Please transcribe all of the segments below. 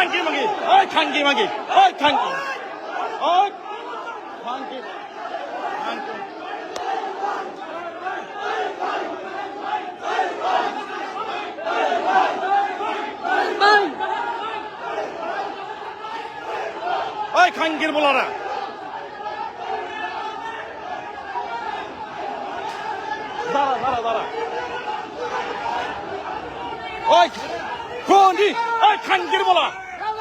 খানকি মাগি ওই খানকি মাগি ওই খানকি ওই খানকি খানকি ওই খানকির বলারা দাঁড়া দাঁড়া দাঁড়া ওই কোনি ওই খানকির বলা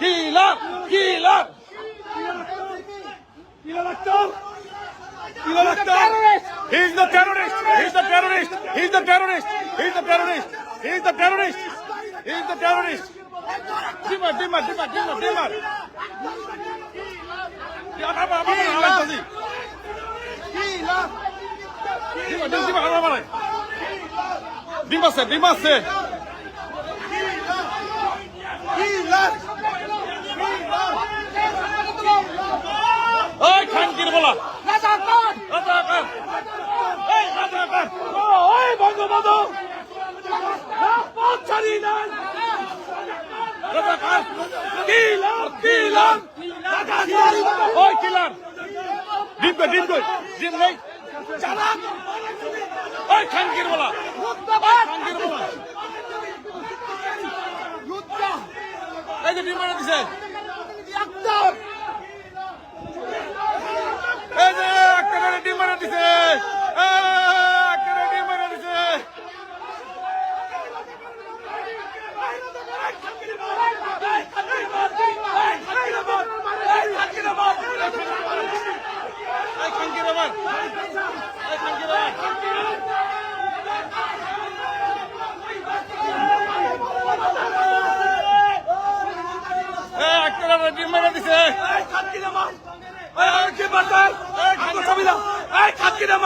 Killer killer He's the terrorist. He's the terrorist. He's the terrorist. He's the terrorist. He's the terrorist. He's the terrorist. Dimar, dimar, dimar, dimar, dimar. Apa apa apa apa tadi? Dimar, dimar, ওই খানকির বলা। রাজাকার এই রাজাকার ওই বঙ্গবন্ধু। পৌঁছানি নাই। রাজাকার। কিলার কিলার ওই কিলার ডিম কই ডিম কই ডিম নেই। চালাক ওই বলা। খানকির বলা। এই যে ডিম মেরে দিছে। এই যে একটা ডিম মেরে দিছে এই, একটা ডিম মেরে দিছে এই খানকির আমার এই খানকির আমার এই একটা ডিম মেরে দিছে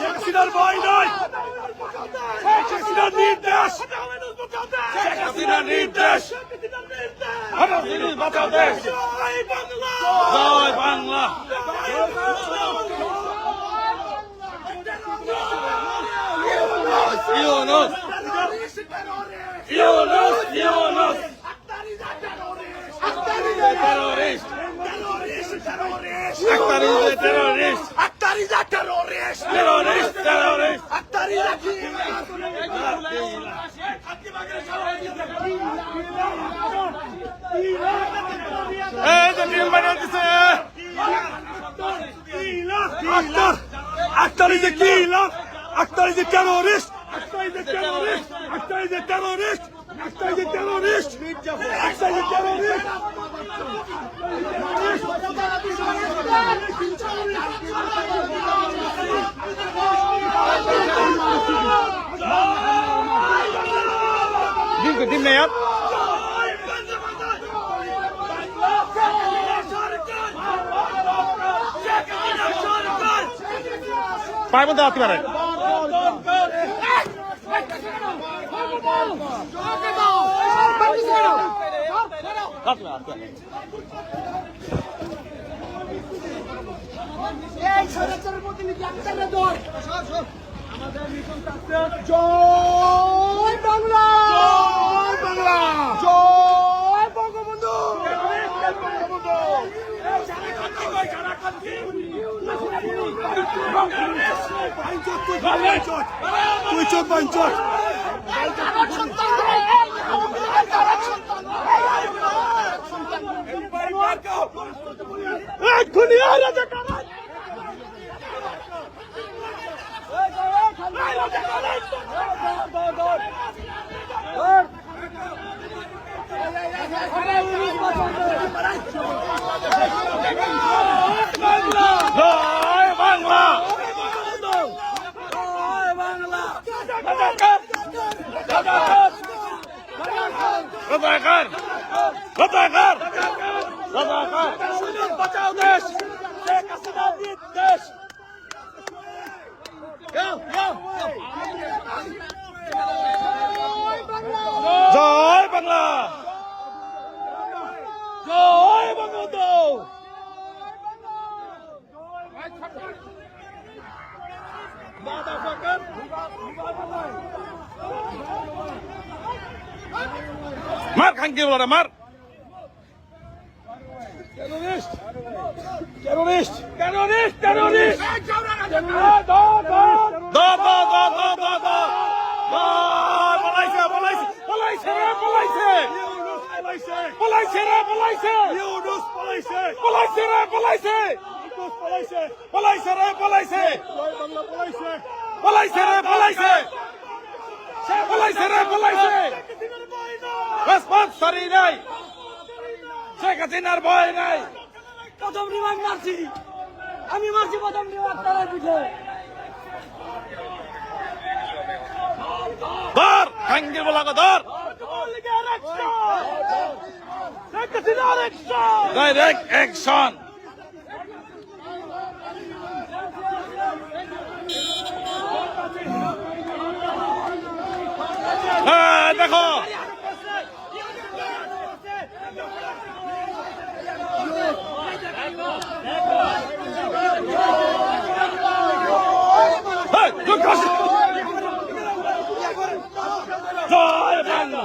শেখ হাসিনার ভয় নাই। শেখ হাসিনার নির্দেশ শেখ হাসিনার নির্দেশ। বাঁচাও দেশ জয় বাংলা জয় Bangla. Yunus. Yunus Yunus. terrorist Akhtar is a terrorist Terrorist. terrorist terrorist is a এই যে is a killer. Akhtar is a terrorist. Akhtar is a terrorist. Akhtar is a terrorist. Akhtar is a terrorist. Akhtar is a terrorist. ডিম ডিম নেই আর পায়ের মধ্যে আসতে পারে আসতে পারে, আসতে পারে। এই স্বৈরাচারের প্রতিনিধি আক্তারের দল জয় আর রাজাকার রাজাকার রাজাকার রাজাকার বাঁচাও দেশ শেখ হাসিনা দেশ টেরোরিস্ট টেরোরিস্ট টেরোরিস্ট টেরোরিস্ট দো দো দো দো দো দো দো পলাইছে রে পলাইছে পলাইছে পলাইছে রে পলাইছে রেসপন্স সরি নাই শেখ হাসিনার ভয় নাই। প্রথম রিমান্ড মারছি। আমি মারছি প্রথম রিমান্ড তারা পিঠে ধর খাঙ্গি বলা ধর। ডাইরেক্ট অ্যাকশন হ্যাঁ দেখো hey, look, gosh. Joy Bangla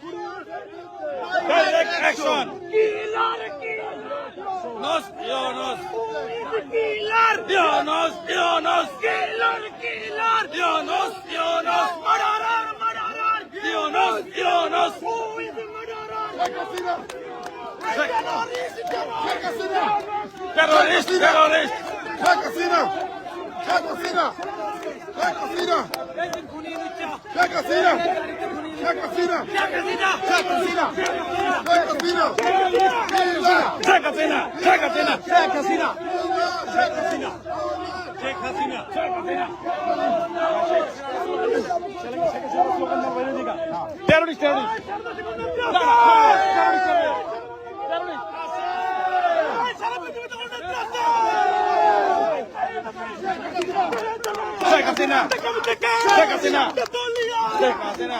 direct action Nos, Jonas. Killer. Jonas, Jonas. Killer, killer. Jonas, Jonas. Murderer, murderer. Jonas, Jonas. Who is the murderer? Terrorist, terrorist. Terrorist, terrorist. Terrorist, terrorist. Check Hasina, check Hasina. Check Hasina. Check Hasina. Check Hasina. Check Hasina. Terrorist, terrorist. Terrorist, terrorist. Check Hasina. Check Hasina. Check Hasina.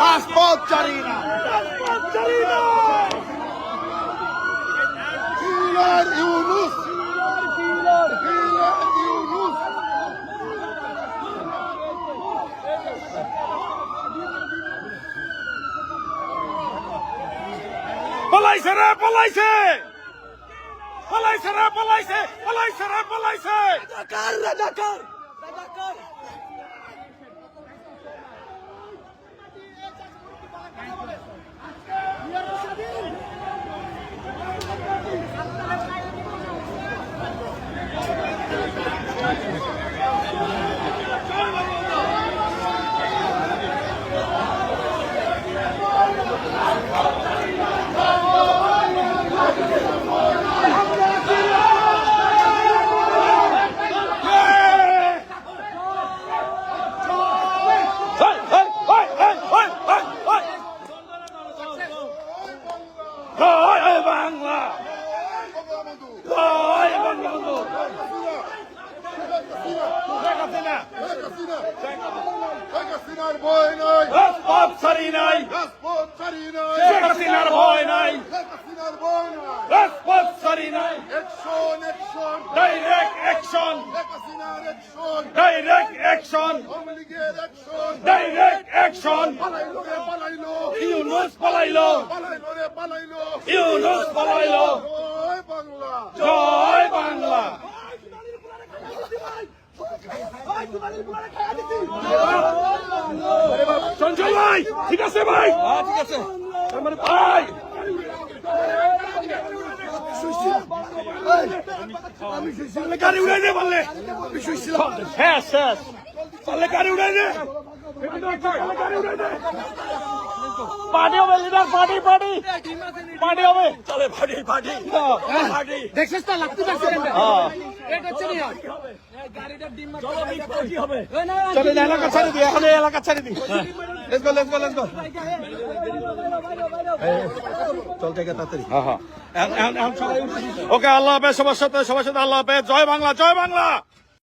Passport চারি না কিলার ইউনুস কিলার ইউনুস পলাইছে রে পলাইছে! পলাইছে রে পলাইছে পলাইছে রে পলাইছে! রাজাকার রাজাকার রাজাকার হেই, হেই, হেই, হেই, হেই, হেই, হেই। জয় হে বাংলা বঙ্গবন্ধু জয় বঙ্গবন্ধু হাসিনা শেখ হাসিনা শেখ হাসিনা শেখ হাসিনার ভয় নাই রাজপথ ছাড়ি নাই রাজপথ ছাড়ি নাই শেখ হাসিনার ভয় নাই শেখ হাসিনার ভয় নাই রাজপথ ছাড়ি নাই action action direct action Sheikh হাসিনার অ্যাকশন ডাইরেক্ট অ্যাকশন আওয়ামী লীগের অ্যাকশন ডাইরেক্ট অ্যাকশন পালাইলো রে পালাইলো ইউনুস পালাইলো পালাইলো রে পালাইলো ইউনুস পালাইলো জয় বাংলা জয় বাংলা সঞ্জয় ভাই ঠিক আছে ভাই ঠিক আছে। ভাই পারলে গাড়ি উড়াই দে পারলে শেষ শেষ হবে লিডার পার্টি পার্টি হবে চলে পার্টি পার্টি দেখছিস তো লাগতে পারছি চলে এলাকা ছাড়ে দি এখন এই এলাকা ছাড়ে দি। Let's go let's go let's go okay আল্লাহ হাফেজ সবার সাথে সবার সাথে আল্লাহ হাফেজ। জয় বাংলা জয় বাংলা।